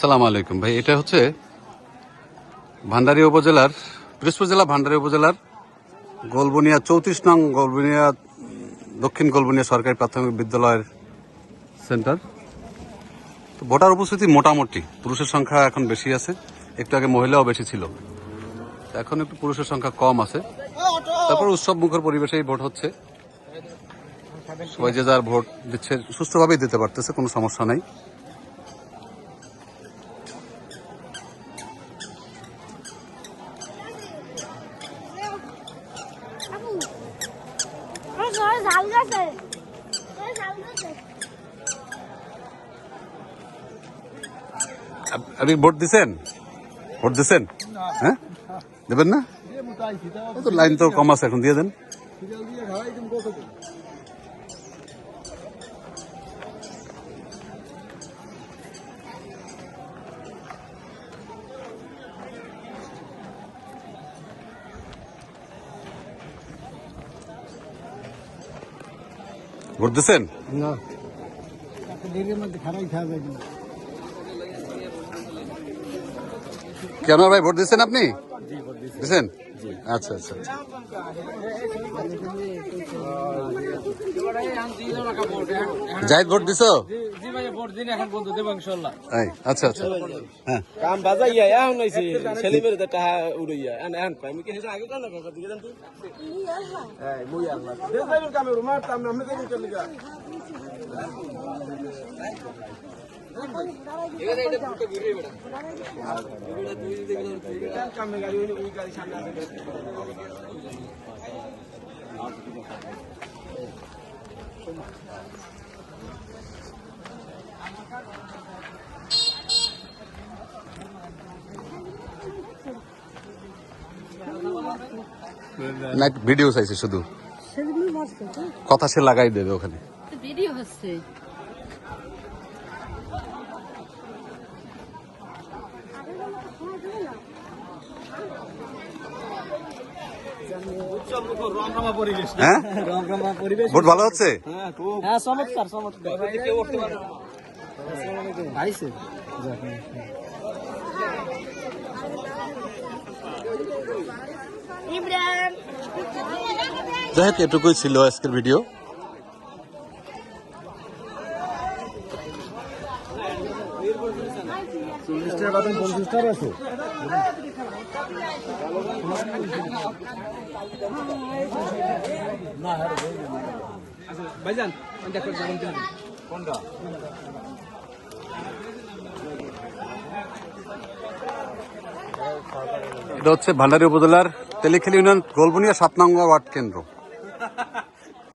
সালাম আলাইকুম। ভাই, এটা হচ্ছে ভান্ডারী উপজেলার পিরোজপুর জেলা ভান্ডারী উপজেলার গোলবনিয়া চৌত্রিশ নং গোলবনিয়া, দক্ষিণ গোলবনিয়া সরকারি প্রাথমিক বিদ্যালয়ের সেন্টার। তো ভোটার উপস্থিতি মোটামুটি, পুরুষের সংখ্যা এখন বেশি আছে, একটু আগে মহিলাও বেশি ছিল। এখন একটু পুরুষের সংখ্যা কম আছে। তারপর উৎসব মুখর পরিবেশেই ভোট হচ্ছে। সবাই যে যার ভোট দিচ্ছে সুস্থভাবেই দিতে পারতেছে, কোনো সমস্যা নাই। ঝাল গেছে। আপনি ভোট দিছেন? ভোট দিছেন? হ্যাঁ? দেবেন না? তো লাইন তো কম আছে এখন দিয়ে দেন। ভোট দিছেন না দেরির মধ্যে খারাই খাওয়া যায় না কেন ভাই ভোট দিচ্ছেন আপনি? দিচ্ছেন? আচ্ছা আচ্ছা আচ্ছা। জাহিদ ভোট দিছো? দিন এখন বন্ধু দেবো ইনশাল্লাহ এই, আচ্ছা আচ্ছা। হ্যাঁ। কাম বাজাইয়া এখন হইছে তো টাকা উড়াইয়া এখন এখন পাই। আমি কি হেসে আগে কাম না দিকে জান হ্যাঁ মুই আল্লাহ দে যাইবেন কামে রুমার তাম না আমরা চলে গা কামে গাড়ি হইলে ওই গাড়ি সামনে আছে নাইট ভিডিও চাইছে শুধু। কথা সে লাগাই দেবে ওখানে। ভিডিও হচ্ছে। রমরমা হ্যাঁ ভোট ভালো হচ্ছে? হ্যাঁ হ্যাঁ চমৎকার চমৎকার। কেউ যাই হোক এটুকুই ছিল আজকের ভিডিও। ভাইজান দেখো যাবেন এটা হচ্ছে ভান্ডারী উপজেলার তেলিখালী ইউনিয়ন গোলবনিয়া সাত নং ওয়ার্ড কেন্দ্র।